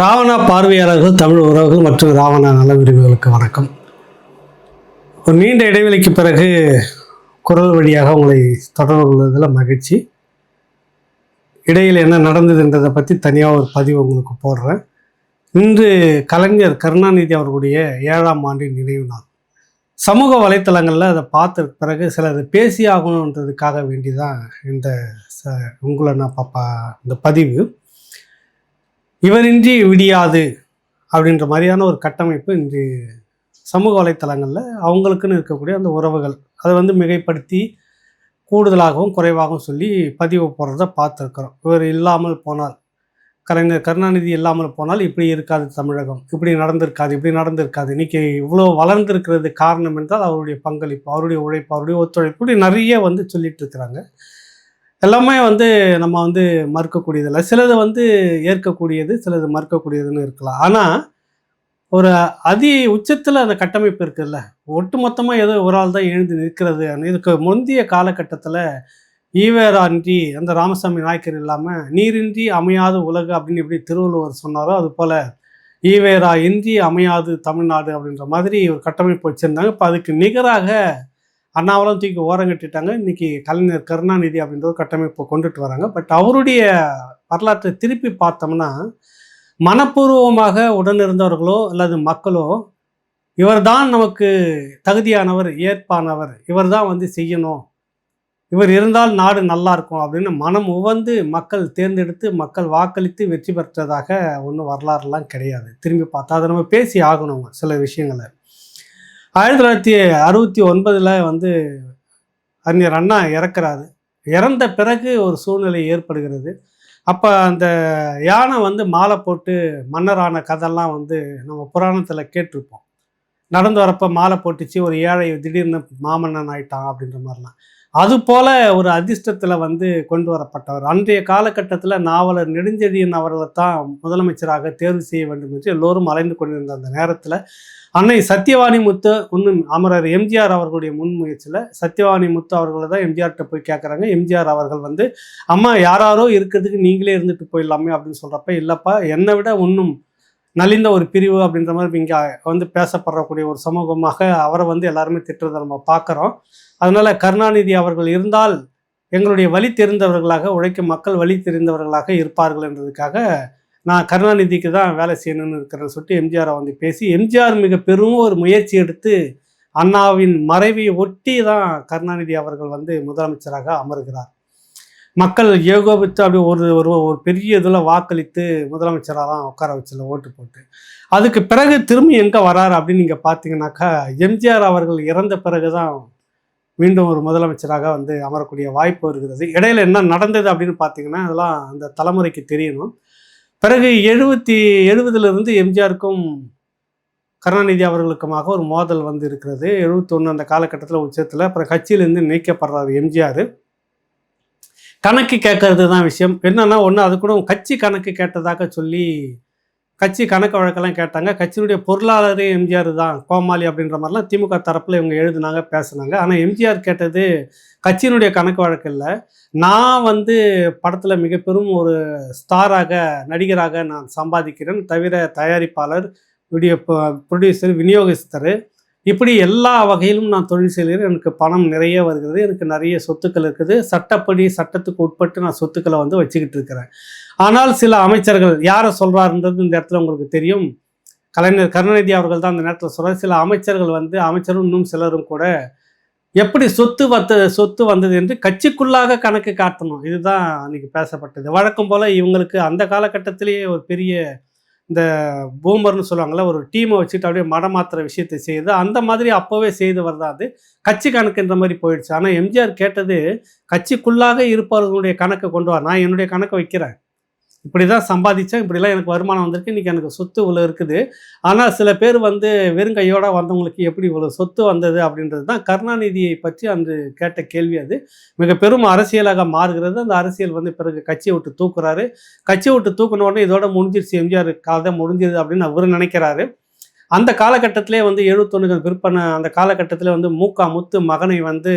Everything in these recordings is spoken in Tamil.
ராவணா பார்வையாளர்கள் தமிழ் உறவுகள் மற்றும் ராவணா நல விரிவுகளுக்கு வணக்கம். ஒரு நீண்ட இடைவெளிக்கு பிறகு குரல் வழியாக உங்களை தொடர்பு கொள்வதில் மகிழ்ச்சி. இடையில் என்ன நடந்ததுன்றதை பற்றி தனியாக ஒரு பதிவு உங்களுக்கு போடுறேன். இன்று கலைஞர் கருணாநிதி அவர்களுடைய ஏழாம் ஆண்டின் நினைவு நாள். சமூக வலைத்தளங்களில் அதை பார்த்த பிறகு சிலர் பேசி ஆகணுன்றதுக்காக வேண்டி தான் இந்த ச உங்களை நான் பாப்பா இந்த பதிவு. இவரின்றி விடியாது அப்படின்ற மாதிரியான ஒரு கட்டமைப்பு இன்று சமூக வலைத்தளங்களில் அவங்களுக்குன்னு இருக்கக்கூடிய அந்த உறவுகள். அதை வந்து மிகைப்படுத்தி கூடுதலாகவும் குறைவாகவும் சொல்லி பதிவு போடுறத பார்த்துருக்குறோம். இவர் இல்லாமல் போனால் கலைஞர் கருணாநிதி இல்லாமல் போனால் இப்படி இருக்காது தமிழகம். இப்படி நடந்திருக்காது இப்படி நடந்திருக்காது. இன்றைக்கி இவ்வளோ வளர்ந்திருக்கிறது காரணம் என்றால் அவருடைய பங்களிப்பு அவருடைய உழைப்பு அவருடைய ஒத்துழைப்பு இப்படி நிறைய வந்து சொல்லிட்டு இருக்கிறாங்க. எல்லாமே வந்து நம்ம வந்து மறுக்கக்கூடியதில்லை. சிலது வந்து ஏற்கக்கூடியது சிலது மறுக்கக்கூடியதுன்னு இருக்கலாம். ஆனால் ஒரு அதி உச்சத்தில் அந்த கட்டமைப்பு இருக்குல்ல. ஒட்டுமொத்தமாக ஏதோ ஒரு ஆள் தான் எழுந்து நிற்கிறது. இதுக்கு முந்தைய காலகட்டத்தில் ஈவேரான்றி அந்த ராமசாமி நாயக்கர் இல்லாமல் நீரின்றி அமையாது உலகு அப்படின்னு எப்படி திருவள்ளுவர் சொன்னாரோ அது போல் ஈவேரா இன்றி அமையாது தமிழ்நாடு அப்படின்ற மாதிரி ஒரு கட்டமைப்பு வச்சுருந்தாங்க. இப்போ அதுக்கு நிகராக அண்ணாவெல்லாம் தூக்கி ஓரம் கட்டிட்டாங்க. இன்னைக்கு கலைஞர் கருணாநிதி அப்படின்ற ஒரு கட்டமைப்பை கொண்டுட்டு வராங்க. பட் அவருடைய வரலாற்றை திருப்பி பார்த்தோம்னா மனப்பூர்வமாக உடனிருந்தவர்களோ அல்லது மக்களோ இவர்தான் நமக்கு தகுதியானவர் ஏற்பானவர் இவர் தான் வந்து செய்யணும். இவர் இருந்தால் நாடு நல்லா இருக்கும் அப்படின்னு மனம் உவந்து மக்கள் தேர்ந்தெடுத்து மக்கள் வாக்களித்து வெற்றி பெற்றதாக ஒன்றும் வரலாறுலாம் கிடையாது. திரும்பி பார்த்தா அதை நம்ம பேசி ஆகணும் சில விஷயங்களை. ஆயிரத்தி தொள்ளாயிரத்தி அறுபத்தி ஒன்பதில் வந்து அறிஞர் அண்ணா இறக்குறாரு. இறந்த பிறகு ஒரு சூழ்நிலை ஏற்படுகிறது. அப்போ அந்த யானை வந்து மாலை போட்டு மன்னரான கதைலாம் வந்து நம்ம புராணத்தில் கேட்டிருப்போம். நடந்து வரப்போ மாலை போட்டுச்சு ஒரு ஏழை திடீர்னு மாமன்னன் ஆயிட்டான் அப்படின்ற மாதிரிலாம். அது போல ஒரு அதிர்ஷ்டத்தில் வந்து கொண்டு வரப்பட்டவர். அன்றைய காலகட்டத்தில் நாவலர் நெடுஞ்செழியன் அவர்களை தான் முதலமைச்சராக தேர்வு செய்ய வேண்டும் என்று எல்லோரும் அலைந்து கொண்டிருந்த அந்த நேரத்தில் அன்னை சத்யவாணி முத்து இன்னும் அமரர் எம்ஜிஆர் அவர்களுடைய முன்முயற்சியில் சத்யவாணி முத்து அவர்களை தான் எம்ஜிஆர்கிட்ட போய் கேட்குறாங்க எம்ஜிஆர் அவர்கள் வந்து அம்மா யாராரோ இருக்கிறதுக்கு நீங்களே இருந்துட்டு போயிடலாமே அப்படின்னு சொல்கிறப்ப இல்லைப்பா என்னை விட இன்னும் நலிந்த ஒரு பிரிவு அப்படின்ற மாதிரி இங்கே வந்து பேசப்படக்கூடிய ஒரு சமூகமாக அவரை வந்து எல்லாருமே திட்டுறதை நம்ம பார்க்குறோம் அதனால் கருணாநிதி அவர்கள் இருந்தால் எங்களுடைய வழி தெரிந்தவர்களாக உழைக்கும் மக்கள் வழி தெரிந்தவர்களாக இருப்பார்கள் என்றதுக்காக நான் கருணாநிதிக்கு தான் வேலை செய்யணும்னு இருக்கிறேன்னு சொல்லிட்டு எம்ஜிஆரை வந்து பேசி எம்ஜிஆர் மிக பெரும் ஒரு முயற்சி எடுத்து அண்ணாவின் மறைவை ஒட்டி தான் கருணாநிதி அவர்கள் வந்து முதலமைச்சராக அமர்கிறார். மக்கள் ஏகோபித்து அப்படி ஒரு ஒரு ஒரு பெரிய இதில் வாக்களித்து முதலமைச்சராக தான் உட்கார வச்சல ஓட்டு போட்டு. அதுக்கு பிறகு திரும்பி எங்கே வராரு அப்படின்னு நீங்கள் பார்த்தீங்கன்னாக்கா எம்ஜிஆர் அவர்கள் இறந்த பிறகு தான் மீண்டும் ஒரு முதலமைச்சராக வந்து அமரக்கூடிய வாய்ப்பு இருக்கிறது. இடையில என்ன நடந்தது அப்படின்னு பார்த்தீங்கன்னா அதெல்லாம் அந்த தலைமுறைக்கு தெரியணும். பிறகு எழுபத்தி எழுபதுலேருந்து எம்ஜிஆருக்கும் கருணாநிதி அவர்களுக்குமாக ஒரு மோதல் வந்து இருக்கிறது. எழுபத்தொன்று அந்த காலகட்டத்தில் உச்சத்தில் அப்புறம் கட்சியிலேருந்து நீக்கப்படுறாரு எம்ஜிஆர். கணக்கு கேட்கறது தான் விஷயம். என்னன்னா ஒன்று அது கூட கட்சி கணக்கு கேட்டதாக சொல்லி கட்சி கணக்கு வழக்கெல்லாம் கேட்டாங்க. கட்சியினுடைய பொருளாளரே எம்ஜிஆர் தான் கோமாளி அப்படின்ற மாதிரிலாம் திமுக தரப்பில் இவங்க எழுதுனாங்க பேசுனாங்க. ஆனால் எம்ஜிஆர் கேட்டது கட்சியினுடைய கணக்கு வழக்கு இல்லை. நான் வந்து படத்தில் மிக பெரும் ஒரு ஸ்டாராக நடிகராக நான் சம்பாதிக்கிறேன். தவிர தயாரிப்பாளர் வீடியோ ப்ரொடியூசர் விநியோகஸ்தர் இப்படி எல்லா வகையிலும் நான் தொழில் செய்கிறேன். எனக்கு பணம் நிறைய வருகிறது. எனக்கு நிறைய சொத்துக்கள் இருக்குது. சட்டப்படி சட்டத்துக்கு உட்பட்டு நான் சொத்துக்களை வந்து வச்சுக்கிட்டு இருக்கிறேன். ஆனால் சில அமைச்சர்கள் யாரை சொல்கிறாருன்றது இந்த இடத்துல உங்களுக்கு தெரியும். கலைஞர் கருணாநிதி அவர்கள் தான் அந்த நேரத்தில் சொல்கிறார் சில அமைச்சர்கள் வந்து அமைச்சரும் இன்னும் சிலரும் கூட எப்படி சொத்து வந்த சொத்து வந்தது என்று கட்சிக்குள்ளாக கணக்கு காட்டணும். இதுதான் அன்றைக்கி பேசப்பட்டது. வழக்கம் போல் இவங்களுக்கு அந்த காலகட்டத்திலேயே ஒரு பெரிய இந்த பூமர்னு சொல்லுவாங்கள்ல ஒரு டீமை வச்சுட்டு அப்படியே மடமாத்துற விஷயத்தை செய்யுது அந்த மாதிரி அப்போவே செய்து வர்றாது கட்சி கணக்குன்ற மாதிரி போயிடுச்சு. ஆனால் எம்ஜிஆர் கேட்டது கட்சிக்குள்ளாக இருப்பவர்களுடைய கணக்கை கொண்டு வா நான் என்னுடைய கணக்கை வைக்கிறேன். இப்படி தான் சம்பாதிச்சேன் இப்படிலாம் எனக்கு வருமானம் வந்திருக்கு. இன்றைக்கி எனக்கு சொத்து இவ்வளோ இருக்குது. ஆனால் சில பேர் வந்து வெறுங்கையோட வந்தவங்களுக்கு எப்படி இவ்வளோ சொத்து வந்தது அப்படின்றது தான் கருணாநிதியை பற்றி அன்று கேட்ட கேள்வி அது. மிக பெரும் அரசியலாக மாறுகிறது. அந்த அரசியல் வந்து பிறகு கட்சியை விட்டு தூக்குறாரு. கட்சியை விட்டு தூக்குன உடனே இதோட முடிஞ்சிருச்சு. எம்ஜிஆர் கதை முடிஞ்சிருது அப்படின்னு அவர் நினைக்கிறாரு. அந்த காலகட்டத்திலே வந்து எழுபத்தொன்னுக்கு விற்பனை அந்த காலகட்டத்தில் வந்து மூக்கா முத்து மகனை வந்து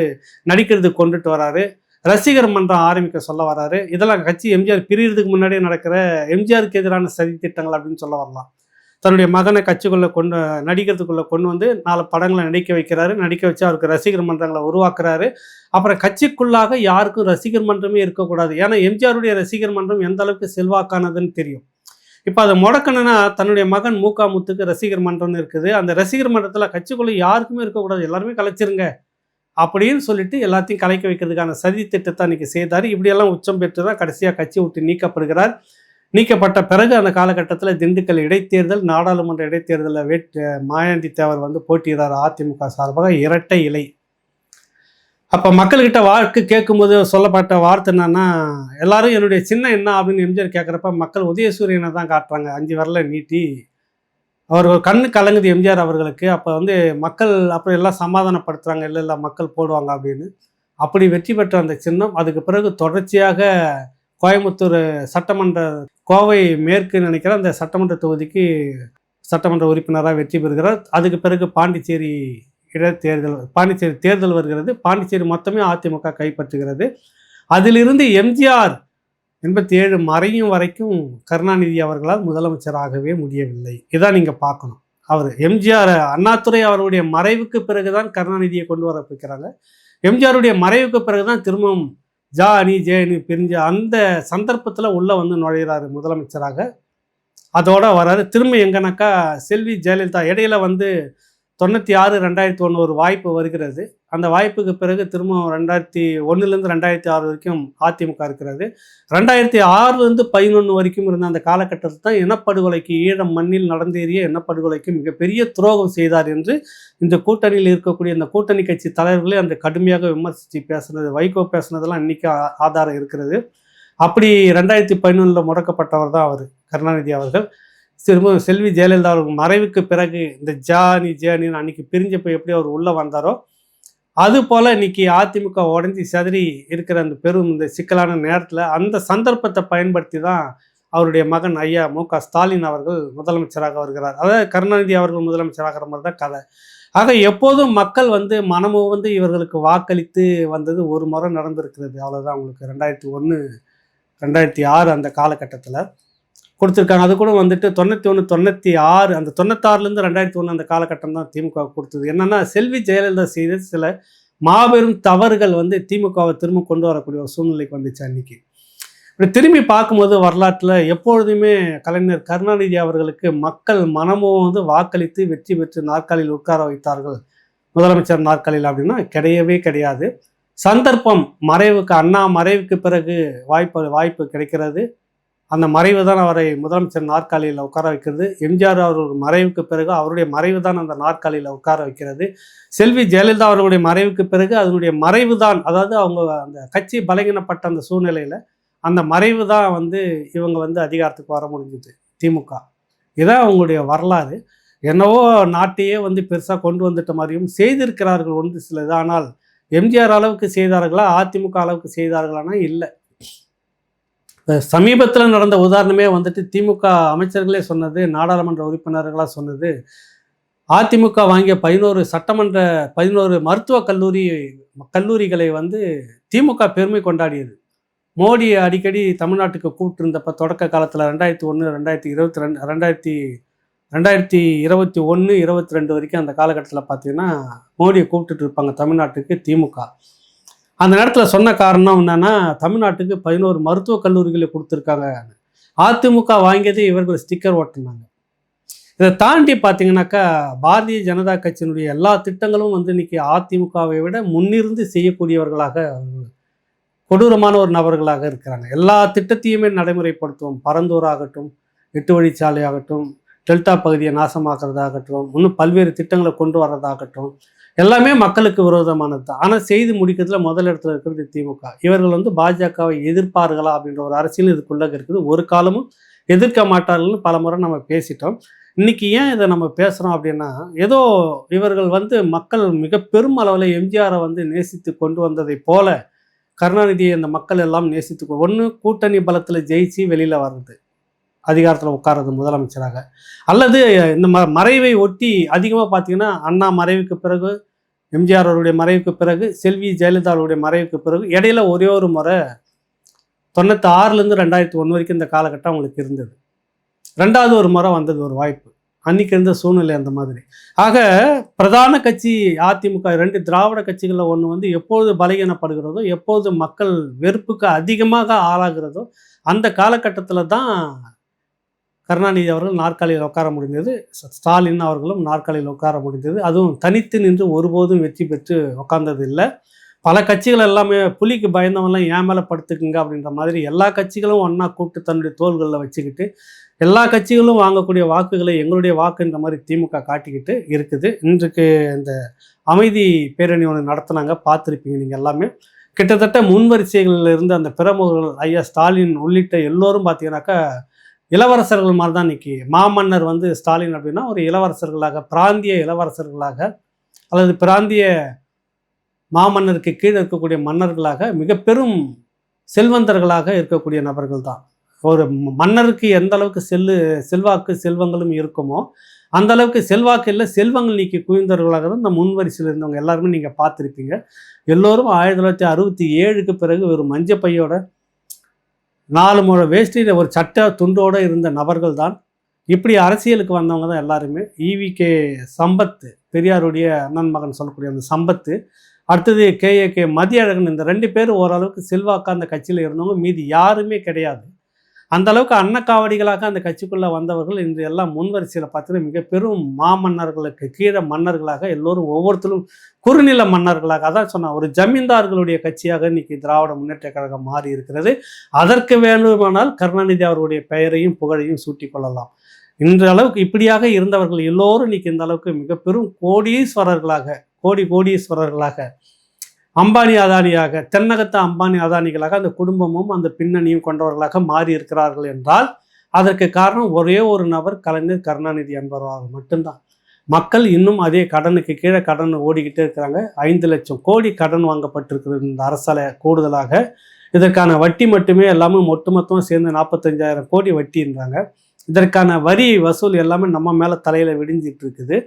நடிக்கிறதுக்கு கொண்டுட்டு வராரு. ரசிகர் மன்றம் ஆரம்பிக்க சொல்ல வராரு. இதெல்லாம் கட்சி எம்ஜிஆர் பிரியறதுக்கு முன்னாடியே நடக்கிற எம்ஜிஆருக்கு எதிரான சதி திட்டங்கள் அப்படின்னு சொல்ல வரலாம். தன்னுடைய மகனை கட்சிக்குள்ளே கொண்டு நடிக்கிறதுக்குள்ளே கொண்டு வந்து நாலு படங்களை நடிக்க வைக்கிறாரு. நடிக்க வச்சு அவருக்கு ரசிகர் மன்றங்களை உருவாக்குறாரு. அப்புறம் கட்சிக்குள்ளாக யாருக்கும் ரசிகர் மன்றமே இருக்கக்கூடாது. ஏன்னா எம்ஜிஆருடைய ரசிகர் மன்றம் எந்த அளவுக்கு செல்வாக்கானதுன்னு தெரியும். இப்போ அதை முடக்கணும்னா தன்னுடைய மகன் மூகா முத்துக்கு ரசிகர் மன்றம்னு இருக்குது. அந்த ரசிகர் மன்றத்தில் கட்சிக்குள்ளே யாருக்குமே இருக்கக்கூடாது. எல்லாருமே கலைச்சிருங்க. அப்படின்னு சொல்லிட்டு எல்லாத்தையும் கலைக்க வைக்கிறதுக்கான சதி திட்டத்தை அன்னைக்கு செய்தார். இப்படியெல்லாம் உச்சம் பெற்று தான் கடைசியாக கட்சி விட்டு நீக்கப்படுகிறார். நீக்கப்பட்ட பிறகு அந்த காலகட்டத்தில் திண்டுக்கல் இடைத்தேர்தல் நாடாளுமன்ற இடைத்தேர்தலில் வேட் மாயாண்டி தேவர் வந்து போட்டியிடுறார் அதிமுக சார்பாக இரட்டை இலை. அப்போ மக்கள்கிட்ட வாக்கு கேட்கும்போது சொல்லப்பட்ட வார்த்தை என்னன்னா எல்லாரும் என்னுடைய சின்ன என்ன அப்படின்னு எம்ஜிஆர் கேட்குறப்ப மக்கள் உதயசூரியனை தான் காட்டுறாங்க. அஞ்சு வரல நீட்டி அவர் ஒரு கண்ணு கலங்குது எம்ஜிஆர் அவர்களுக்கு. அப்போ வந்து மக்கள் அப்புறம் எல்லாம் சமாதானப்படுத்துகிறாங்க இல்லை இல்லை மக்கள் போடுவாங்க அப்படின்னு. அப்படி வெற்றி பெற்ற அந்த சின்னம் அதுக்கு பிறகு தொடர்ச்சியாக கோயம்புத்தூர் சட்டமன்ற கோவை மேற்கு நினைக்கிற அந்த சட்டமன்ற தொகுதிக்கு சட்டமன்ற உறுப்பினராக வெற்றி பெறுகிறார். அதுக்கு பிறகு பாண்டிச்சேரி இடைத்தேர்தல் பாண்டிச்சேரி தேர்தல் வருகிறது. பாண்டிச்சேரி மொத்தமே அதிமுக கைப்பற்றுகிறது. அதிலிருந்து எம்ஜிஆர் எண்பத்தி ஏழு மறையும் வரைக்கும் கருணாநிதி அவர்களால் முதலமைச்சராகவே முடியவில்லை. இதான் நீங்கள் பார்க்கணும். அவர் எம்ஜிஆர் அண்ணாதுரை அவருடைய மறைவுக்கு பிறகுதான் கருணாநிதியை கொண்டு வர வைக்கிறாங்க. எம்ஜிஆருடைய மறைவுக்கு பிறகுதான் திரும்பவும் ஜா அணி ஜே அணி பிரிஞ்ச அந்த சந்தர்ப்பத்தில் உள்ளே வந்து நுழையிறாரு முதலமைச்சராக. அதோட வராரு. திரும்ப எங்கனாக்கா செல்வி ஜெயலலிதா இடையில வந்து தொண்ணூற்றி ஆறு ரெண்டாயிரத்தி ஒன்று ஒரு வாய்ப்பு வருகிறது. அந்த வாய்ப்புக்கு பிறகு திரும்ப ரெண்டாயிரத்தி ஒன்றுலேருந்து ரெண்டாயிரத்தி ஆறு வரைக்கும் அதிமுக இருக்கிறது. ரெண்டாயிரத்தி ஆறுலேருந்து பதினொன்று வரைக்கும் இருந்த அந்த காலகட்டத்தில் தான் இனப்படுகொலைக்கு ஈழம் மண்ணில் நடந்தேறிய இனப்படுகொலைக்கு மிகப்பெரிய துரோகம் செய்தார் என்று இந்த கூட்டணியில் இருக்கக்கூடிய இந்த கூட்டணி கட்சி தலைவர்களே அந்த கடுமையாக விமர்சித்து பேசுனது வைகோ பேசுனதெல்லாம் இன்றைக்கி ஆதாரம் இருக்கிறது. அப்படி ரெண்டாயிரத்தி பதினொன்றில் முடக்கப்பட்டவர் தான் அவர் கருணாநிதி அவர்கள். திரும்ப செல்வி ஜெயலலிதா அவர்கள் மறைவுக்கு பிறகு இந்த ஜானி ஜேனின்னு அன்னைக்கு பிரிஞ்சப்போ எப்படி அவர் உள்ளே வந்தாரோ அது போல் இன்னைக்கு அதிமுக உடஞ்சி சதறி இருக்கிற அந்த பெரும் இந்த சிக்கலான நேரத்தில் அந்த சந்தர்ப்பத்தை பயன்படுத்தி தான் அவருடைய மகன் ஐயா மு க ஸ்டாலின் அவர்கள் முதலமைச்சராக வருகிறார். அதாவது கருணாநிதி அவர்கள் முதலமைச்சராகிற மாதிரி தான் கதை. ஆக எப்போதும் மக்கள் வந்து மனமும் வந்து இவர்களுக்கு வாக்களித்து வந்தது ஒரு முறை நடந்திருக்கிறது. அவ்வளோதான் அவங்களுக்கு. ரெண்டாயிரத்தி ஒன்று ரெண்டாயிரத்தி ஆறு அந்த காலகட்டத்தில். கொடுத்துருக்காங்க. அது கூட வந்துட்டு தொண்ணூற்றி ஒன்று தொண்ணூற்றி ஆறு அந்த தொண்ணூத்தாறுலேருந்து ரெண்டாயிரத்தி ஒன்று அந்த காலகட்டம் தான் திமுக கொடுத்தது. என்னென்னா செல்வி ஜெயலலிதா செய்த சில மாபெரும் தவறுகள் வந்து திமுகவை திரும்ப கொண்டு வரக்கூடிய ஒரு சூழ்நிலைக்கு வந்துச்சு அன்னைக்கு. இப்படி திரும்பி பார்க்கும்போது வரலாற்றில் எப்பொழுதுமே கலைஞர் கருணாநிதி அவர்களுக்கு மக்கள் மனமும் வந்து வாக்களித்து வெற்றி பெற்று நாற்காலியில் உட்கார வைத்தார்கள். முதலமைச்சர் நாற்காலியில் அப்படின்னா கிடையவே கிடையாது. சந்தர்ப்பம் மறைவுக்கு அண்ணா மறைவுக்கு பிறகு வாய்ப்பு வாய்ப்பு கிடைக்கிறது. அந்த மறைவு தான் அவரை முதலமைச்சர் நாற்காலியில் உட்கார வைக்கிறது. எம்ஜிஆர் அவர்கள் மறைவுக்கு பிறகு அவருடைய மறைவு தான் அந்த நாற்காலியில் உட்கார வைக்கிறது. செல்வி ஜெயலலிதா அவர்களுடைய மறைவுக்கு பிறகு அதனுடைய மறைவு தான் அதாவது அவங்க அந்த கட்சி பலகீனப்பட்ட அந்த சூழ்நிலையில் அந்த மறைவு தான் வந்து இவங்க வந்து அதிகாரத்துக்கு வர முடிஞ்சுது திமுக. இதான் அவங்களுடைய வரலாறு. என்னவோ நாட்டையே வந்து பெருசாக கொண்டு வந்துட்ட மாதிரியும் செய்திருக்கிறார்கள் ஒன்று சிலது. ஆனால் எம்ஜிஆர் அளவுக்கு செய்தார்களா அதிமுக அளவுக்கு செய்தார்களானா? இல்லை. சமீபத்தில் நடந்த உதாரணமே வந்துட்டு திமுக அமைச்சர்களே சொன்னது நாடாளுமன்ற உறுப்பினர்களாக சொன்னது. அதிமுக வாங்கிய பதினோரு சட்டமன்ற பதினோரு மருத்துவக் கல்லூரி கல்லூரிகளை வந்து திமுக பெருமை கொண்டாடியது. மோடி அடிக்கடி தமிழ்நாட்டுக்கு கூப்பிட்டுருந்தப்ப தொடக்க காலத்தில் ரெண்டாயிரத்தி ஒன்று ரெண்டாயிரத்தி இருபத்தி ரெண்டு ரெண்டாயிரத்தி ரெண்டாயிரத்தி இருபத்தி ஒன்று இருபத்தி ரெண்டு வரைக்கும் அந்த காலகட்டத்தில் பார்த்தீங்கன்னா மோடியை கூப்பிட்டுட்டு இருப்பாங்க தமிழ்நாட்டுக்கு திமுக. அந்த நேரத்தில் சொன்ன காரணம் என்னன்னா தமிழ்நாட்டுக்கு பதினோரு மருத்துவக் கல்லூரிகளை கொடுத்துருக்காங்க. அதிமுக வாங்கியது இவர்கள் ஸ்டிக்கர் ஓட்டுனாங்க. இதை தாண்டி பார்த்தீங்கன்னாக்கா பாரதிய ஜனதா கட்சியினுடைய எல்லா திட்டங்களும் வந்து இன்னைக்கு அதிமுகவை விட முன்னிருந்து செய்யக்கூடியவர்களாக கொடூரமான ஒரு நபர்களாக இருக்கிறாங்க. எல்லா திட்டத்தையுமே நடைமுறைப்படுத்துவோம். பரந்தூர் ஆகட்டும் எட்டு வழிச்சாலை ஆகட்டும் டெல்டா பகுதியை நாசமாக்குறதாகட்டும் இன்னும் பல்வேறு திட்டங்களை கொண்டு வர்றதாகட்டும் எல்லாமே மக்களுக்கு விரோதமானது தான். ஆனால் செய்து முடிக்கிறதுல முதல் இடத்துல இருக்கிறது திமுக. இவர்கள் வந்து பாஜகவை எதிர்ப்பார்களா அப்படின்ற ஒரு அரசியல் இதுக்குள்ளே இருக்குது. ஒரு காலமும் எதிர்க்க மாட்டார்கள்னு பல முறை நம்ம பேசிட்டோம். இன்றைக்கி ஏன் இதை நம்ம பேசுகிறோம் அப்படின்னா ஏதோ இவர்கள் வந்து மக்கள் மிக பெரும் அளவில் எம்ஜிஆரை வந்து நேசித்து கொண்டு வந்ததை போல கருணாநிதியை இந்த மக்கள் எல்லாம் நேசித்து ஒன்று கூட்டணி பலத்தில் ஜெயிச்சு வெளியில் வர்றது. அதிகாரத்தில் உட்கார்றது முதலமைச்சராக. அல்லது இந்த ம மறைவை ஒட்டி அதிகமாக பார்த்தீங்கன்னா அண்ணா மறைவுக்கு பிறகு எம்ஜிஆர் அவருடைய மறைவுக்கு பிறகு செல்வி ஜெயலலிதா அவருடைய மறைவுக்கு பிறகு இடையில ஒரே ஒரு முறை தொண்ணூற்றி ஆறுலேருந்து ரெண்டாயிரத்தி ஒன்று வரைக்கும் இந்த காலகட்டம் அவங்களுக்கு இருந்தது. ரெண்டாவது ஒரு முறை வந்தது ஒரு வாய்ப்பு. அன்னைக்கு இருந்த சூழ்நிலை அந்த மாதிரி. ஆக பிரதான கட்சி அதிமுக ரெண்டு திராவிட கட்சிகளில் ஒன்று வந்து எப்பொழுது பலகீனப்படுகிறதோ எப்பொழுது மக்கள் வெறுப்புக்கு அதிகமாக ஆளாகிறதோ அந்த காலகட்டத்தில் தான் கருணாநிதி அவர்கள் நாற்காலியில் உட்கார முடிந்தது. ஸ்டாலின் அவர்களும் நாற்காலியில் உட்கார முடிந்தது. அதுவும் தனித்து நின்று ஒருபோதும் வெற்றி பெற்று உட்கார்ந்தது இல்லை பல கட்சிகள் எல்லாமே புலிக்கு பயந்தவன்லாம் ஏன் மேலே படுத்துக்குங்க? அப்படின்ற மாதிரி எல்லா கட்சிகளும் ஒன்றா கூப்பிட்டு தன்னுடைய தோள்களில் வச்சுக்கிட்டு எல்லா கட்சிகளும் வாங்கக்கூடிய வாக்குகளை எங்களுடைய வாக்குன்ற மாதிரி திமுக காட்டிக்கிட்டு இருக்குது. இன்றைக்கு இந்த அமைதி பேரணி ஒன்று நடத்துனாங்க. பார்த்துருப்பீங்க நீங்கள் எல்லாமே. கிட்டத்தட்ட முன்வரிசைகளில் இருந்து அந்த பிரமுகர்கள் ஐயா ஸ்டாலின் உள்ளிட்ட எல்லோரும் பார்த்தீங்கன்னாக்கா இளவரசர்கள் மாதிரி தான் இன்னைக்கு மாமன்னர் வந்து ஸ்டாலின் அப்படின்னா ஒரு இளவரசர்களாக பிராந்திய இளவரசர்களாக அல்லது பிராந்திய மாமன்னருக்கு கீழே இருக்கக்கூடிய மன்னர்களாக மிக பெரும் செல்வந்தர்களாக இருக்கக்கூடிய நபர்கள் தான். ஒரு மன்னருக்கு எந்த அளவுக்கு செல்லு செல்வாக்கு செல்வங்களும் இருக்குமோ அந்த அளவுக்கு செல்வாக்கு இல்லை செல்வங்கள் நீக்கி குவிந்தவர்களாக தான் இந்த முன்வரிசையில் இருந்தவங்க எல்லாருமே நீங்கள் பார்த்துருப்பீங்க. எல்லோரும் ஆயிரத்தி தொள்ளாயிரத்தி அறுபத்தி ஏழுக்கு பிறகு ஒரு மஞ்சப்பையோட நாலு முறை வேஷ்டியில் ஒரு சட்ட துண்டோடு இருந்த நபர்கள் தான் இப்படி அரசியலுக்கு வந்தவங்க தான் எல்லாருமே. ஈவி கே சம்பத்து பெரியாருடைய அண்ணன் மகன் சொல்லக்கூடிய அந்த சம்பத்து அடுத்தது கேஏ கே மதியழகன் இந்த ரெண்டு பேரும் ஓரளவுக்கு செல்வாக்கா அந்த கட்சியில் இருந்தவங்க. மீதி யாருமே கிடையாது. அந்த அளவுக்கு அன்னக்காவடிகளாக அந்த கட்சிக்குள்ளே வந்தவர்கள் இன்று எல்லாம் முன்வரிசையில் பார்த்தீங்கன்னா மிக பெரும் மாமன்னர்களுக்கு கீழே மன்னர்களாக எல்லோரும் ஒவ்வொருத்தரும் குறுநில மன்னர்களாக அதான் சொன்னால் ஒரு ஜமீன்தார்களுடைய கட்சியாக இன்னைக்கு திராவிட முன்னேற்ற கழகம் மாறி இருக்கிறது. அதற்கு வேண்டுமானால் கருணாநிதி அவர்களுடைய பெயரையும் புகழையும் சூட்டிக் கொள்ளலாம். இன்ற அளவுக்கு இப்படியாக இருந்தவர்கள் எல்லோரும் இன்னைக்கு இந்த அளவுக்கு மிக பெரும் கோடீஸ்வரர்களாக கோடி கோடீஸ்வரர்களாக அம்பானி அதானியாக தென்னகத்த அம்பானி அதானிகளாக அந்த குடும்பமும் அந்த பின்னணியும் கொண்டவர்களாக மாறி இருக்கிறார்கள் என்றால் அதற்கு காரணம் ஒரே ஒரு நபர் கலைஞர் கருணாநிதி என்பவராக மட்டும்தான். மக்கள் இன்னும் அதே கடனுக்கு கீழே கடன் ஓடிக்கிட்டே இருக்கிறாங்க. ஐந்து லட்சம் கோடி கடன் வாங்கப்பட்டிருக்கிறது இந்த அரசால கூடுதலாக. இதற்கான வட்டி மட்டுமே எல்லாமே ஒட்டுமொத்தமாக சேர்ந்து நாற்பத்தஞ்சாயிரம் கோடி வட்டின்றாங்க. இதற்கான வரி வசூல் எல்லாமே நம்ம மேலே தலையில் விடிஞ்சிட்டு இருக்குது.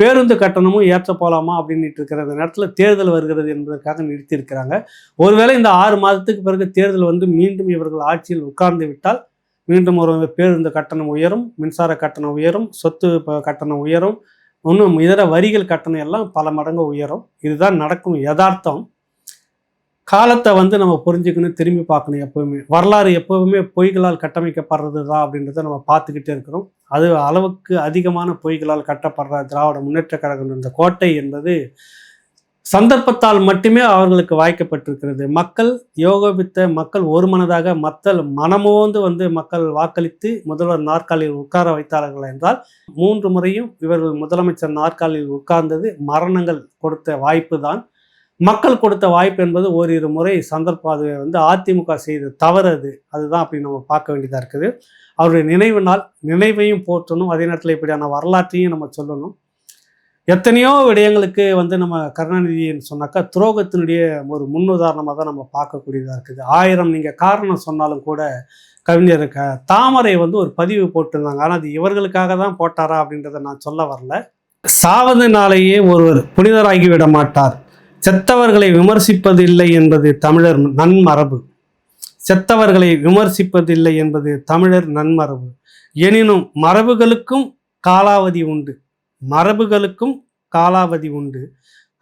பேருந்து கட்டணமும் ஏற்ற போகலாமா அப்படின்ட்டு இருக்கிற அந்த நேரத்தில் தேர்தல் வருகிறது என்பதற்காக நிறுத்தியிருக்கிறாங்க ஒருவேளை இந்த ஆறு மாதத்துக்கு பிறகு தேர்தல் வந்து மீண்டும் இவர்கள் ஆட்சியில் உட்கார்ந்து விட்டால் மீண்டும் ஒரு பேருந்து கட்டணம் உயரும் மின்சார கட்டணம் உயரும் சொத்து கட்டணம் உயரும் இன்னும் இதர வரிகள் கட்டணம் எல்லாம் பல மடங்கு உயரும். இதுதான் நடக்கும் யதார்த்தம். காலத்தை வந்து நம்ம புரிஞ்சுக்கணும் திரும்பி பார்க்கணும் எப்போவுமே. வரலாறு எப்போவுமே பொய்களால் கட்டமைக்கப்படுறது தான் அப்படின்றத நம்ம பார்த்துக்கிட்டே இருக்கிறோம். அது அளவுக்கு அதிகமான பொய்களால் கட்டப்படுற திராவிட முன்னேற்ற கழகம் இந்த கோட்டை என்பது சந்தர்ப்பத்தால் மட்டுமே அவர்களுக்கு வாய்க்கப்பட்டிருக்கிறது. மக்கள் யோகோபித்த மக்கள் ஒருமனதாக மக்கள் மனமோந்து வந்து மக்கள் வாக்களித்து முதல்வர் நாற்காலியில் உட்கார வைத்தார்கள் என்றால் மூன்று முறையும் இவர்கள் முதலமைச்சர் நாற்காலியில் உட்கார்ந்தது மரணங்கள் கொடுத்த வாய்ப்பு தான் மக்கள் கொடுத்த வாய்ப்பு என்பது ஓரிரு முறை சந்தர்ப்பம் அது வந்து அதிமுக செய்த தவறு அது. அதுதான் அப்படி நம்ம பார்க்க வேண்டியதாக இருக்குது. அவருடைய நினைவு நாள் நினைவையும் போற்றணும். அதே நேரத்தில் இப்படியான வரலாற்றையும் நம்ம சொல்லணும். எத்தனையோ விடயங்களுக்கு வந்து நம்ம கருணாநிதின்னு சொன்னாக்கா துரோகத்தினுடைய ஒரு முன்னுதாரணமாக தான் நம்ம பார்க்கக்கூடியதாக இருக்குது. ஆயிரம் நீங்கள் காரணம் சொன்னாலும் கூட கவிஞர் க தாமரை வந்து ஒரு பதிவு போட்டிருந்தாங்க. ஆனால் அது இவர்களுக்காக தான் போட்டாரா அப்படின்றத நான் சொல்ல வரல. சாவது நாளையே ஒருவர் புனிதராகி விட மாட்டார். செத்தவர்களை விமர்சிப்பதில்லை என்பது தமிழர் நன்மரபு. செத்தவர்களை விமர்சிப்பதில்லை என்பது தமிழர் நன்மரபு. எனினும் மரபுகளுக்கும் காலாவதி உண்டு. மரபுகளுக்கும் காலாவதி உண்டு.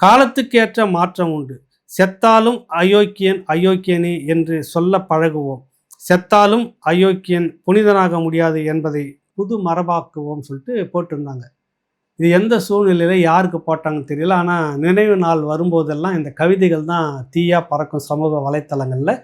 காலத்துக்கேற்ற மாற்றம் உண்டு. செத்தாலும் அயோக்கியன் அயோக்கியனே என்று சொல்ல பழகுவோம். செத்தாலும் அயோக்கியன் புனிதனாக முடியாது என்பதை புது மரபாக்குவோம் சொல்லிட்டு போட்டிருந்தாங்க. இது எந்த சூழ்நிலையில் யாருக்கு போட்டாங்கன்னு தெரியல. ஆனால் நினைவு நாள் வரும்போதெல்லாம் இந்த கவிதைகள் தான் தீயாக பறக்கும் சமூக வலைத்தளங்களில்.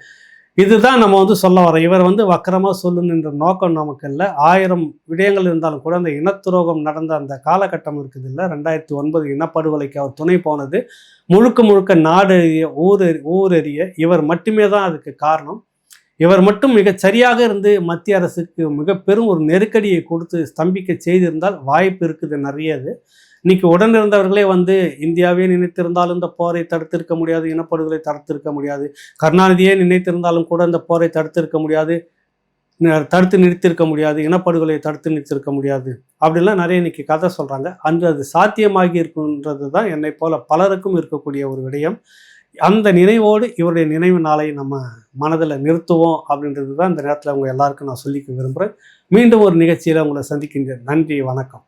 இதுதான் நம்ம வந்து சொல்ல வரோம் இவர் வந்து வக்கரமாக சொல்லணுன்ற நோக்கம் நமக்கு இல்லை. ஆயிரம் விடயங்கள் இருந்தாலும் கூட அந்த இனத்துரோகம் நடந்த அந்த காலகட்டம் இருக்குது இல்லை. ரெண்டாயிரத்தி ஒன்பது இனப்படுகொலைக்கு அவர் துணை போனது. முழுக்க முழுக்க நாடு எறிய ஊர் எறி- ஊர் இவர் மட்டுமே தான் அதுக்கு காரணம். இவர் மட்டும் மிகச் சரியாக இருந்து மத்திய அரசுக்கு மிக பெரும் ஒரு நெருக்கடியை கொடுத்து ஸ்தம்பிக்க செய்திருந்தால் வாய்ப்பு இருக்குது நிறைய அது இன்னைக்கு உடன் இருந்தவர்களே வந்து இந்தியாவே நினைத்திருந்தாலும் இந்த போரை தடுத்திருக்க முடியாது இனப்படுகொலை தடுத்திருக்க முடியாது. கருணாநிதியே நினைத்திருந்தாலும் கூட இந்த போரை தடுத்திருக்க முடியாது தடுத்து நிறுத்தியிருக்க முடியாது இனப்படுகொலை தடுத்து நிறுத்தியிருக்க முடியாது. அப்படிலாம் நிறைய இன்னைக்கு கதை சொல்கிறாங்க அன்று அது சாத்தியமாகி இருக்குன்றது தான் என்னை போல பலருக்கும் இருக்கக்கூடிய ஒரு விடயம். அந்த நினைவோடு இவருடைய நினைவு நாளை நம்ம மனதில் நிறுத்துவோம் அப்படின்றது தான் இந்த நேரத்தில் உங்கள் எல்லாருக்கும் நான் சொல்லிக்க விரும்புகிறேன். மீண்டும் ஒரு நிகழ்ச்சியில் உங்களை சந்திக்கின்றேன் நன்றி வணக்கம்.